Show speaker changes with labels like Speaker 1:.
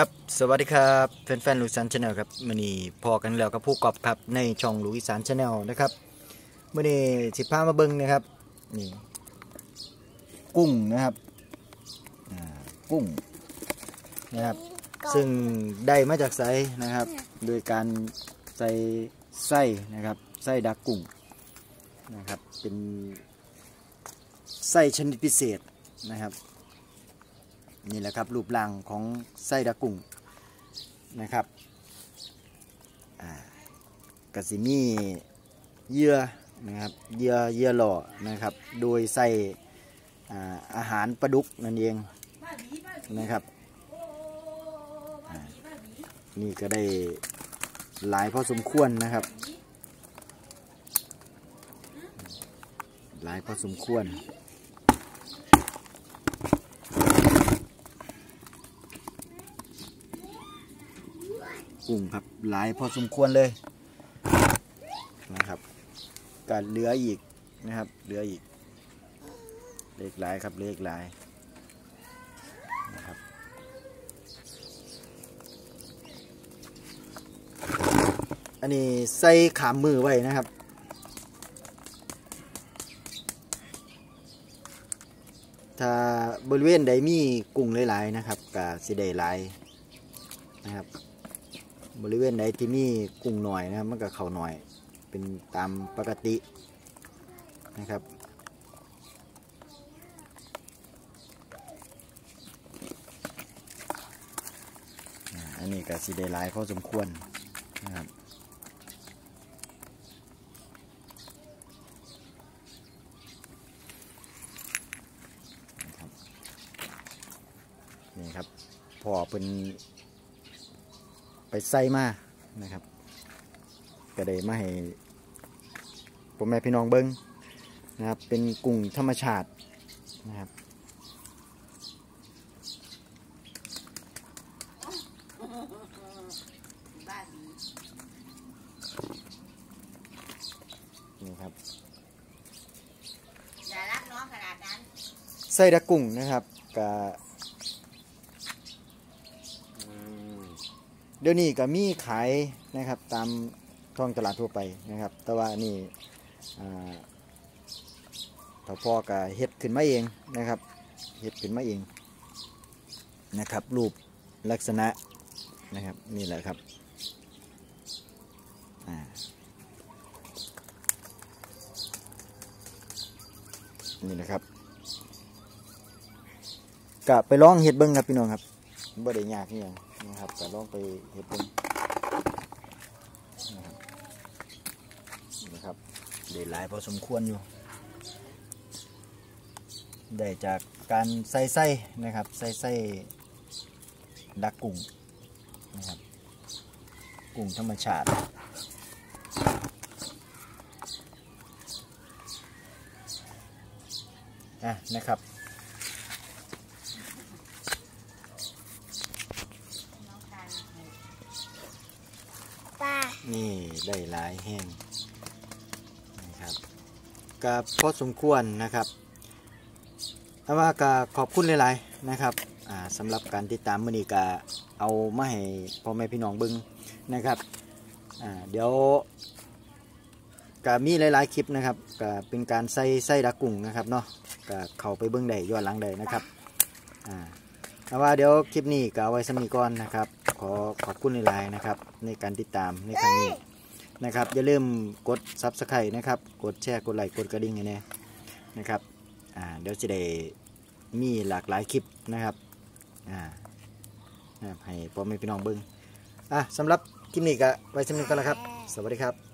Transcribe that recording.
Speaker 1: ครับสวัสดีครับแฟนๆลูกสันชาแนลครับมื่อนี้พอกันแล้วกับผู้กอบครับในช่องลูกอีสานชาแนลนะครับมื่อนี้สิพามาเบิ้งนะครับนี่กุ้งนะครับกุ้งนะครับ ซึ่งได้มาจากไซนะครับ โดยการใส่ไส้นะครับไส้ดักกุ้งนะครับ เป็นไส้ชนิดพิเศษนะครับ นี่แหละครับรูปร่างของไส้ดากุ้งนะครับอ่ากสิมีเยื่อนะครับเยื่อเยื่อหล่อนะครับ โดยใส่อาหารปลาดุกนั่นเองนะครับนี่ก็ได้หลายพอสมควรนะครับ หลายพอสมควร กุ้งครับหลายพอสมควรเลยนะครับการเหลืออีกนะครับเหลืออีก เล็กหลายครับเล็กหลายนะครับอันนี้ใส่ขามมือไว้นะครับถ้าบริเวณใดมีกุ้งหลายๆนะครับก็สิได้หลายนะครับ บริเวณใดที่มีกุ้งหน่อยนะครับมันก็เข่าหน่อย เป็นตามปกตินะครับอันนี้ก็สีได้หลายพอสมควรนะครับนี่ครับพอเป็น ใส่มานะครับก็ได้มาให้พ่อแม่พี่น้องเบิ้งนะครับ เป็นกุ้งธรรมชาตินะครับนี่ครับ
Speaker 2: อย่ารักน้องขนาดนั้น
Speaker 1: ไส้ดะกุ้งนะครับกับ เดี๋ยวนี้ก็มีขายนะครับตามท้องตลาดทั่วไปนะครับ แต่ว่านี่ทพ่อก็เฮ็ดขึ้นมาเองนะครับเฮ็ดขึ้นมาเองนะครับ รูปลักษณะนะครับนี่แหละครับนี่นะครับก็ไปลองเห็ดเบิ้งครับพี่น้องครับ บ่ได้ยากนี่ยังนะครับก็ลองไปเห็ดเบิ้งนะครับนี่นะครับได้หลายพอสมควรอยู่ ได้จากการใส่ไส้นะครับใส่ไส้ดักกุ้งนะครับกุ้งธรรมชาติอะนะครับ
Speaker 2: น้องกัน
Speaker 3: ป้า
Speaker 1: นี่ได้หลายแห้งนะครับก็พอสมควรนะครับแต่ว่าก็ขอบคุณหลายๆนะครับสำหรับการติดตามมือนีก็เอามาให้พ่อแม่พี่น้องบิ้งนะครับเดี๋ยวก็มีหลายๆคลิปนะครับก็เป็นการใส่ใส่ดักกุ้งนะครับเนาะก็เข้าไปเบิ้องได้ย้อนหลังได้นะครับอ่าแต่ว่าเดี๋ยวคลิปนี้ก็เอาไว้สำนีก่อนนะครับ ขอขอบคุณหลายๆนะครับ ในการติดตามในครั้งนี้นะครับ อย่าลืมกดซับสไครต์นะครับ กดแชร์กดไลค์กดกระดิ่งให้แน่นะครับอ่าเดี๋ยวจะได้มีหลากหลายคลิปนะครับอ่านะให้พ่อแม่พี่น้องเบิ้งอะสำหรับคลิปนี้ก็ไว้สำนีก่อนแล้วครับ สวัสดีครับ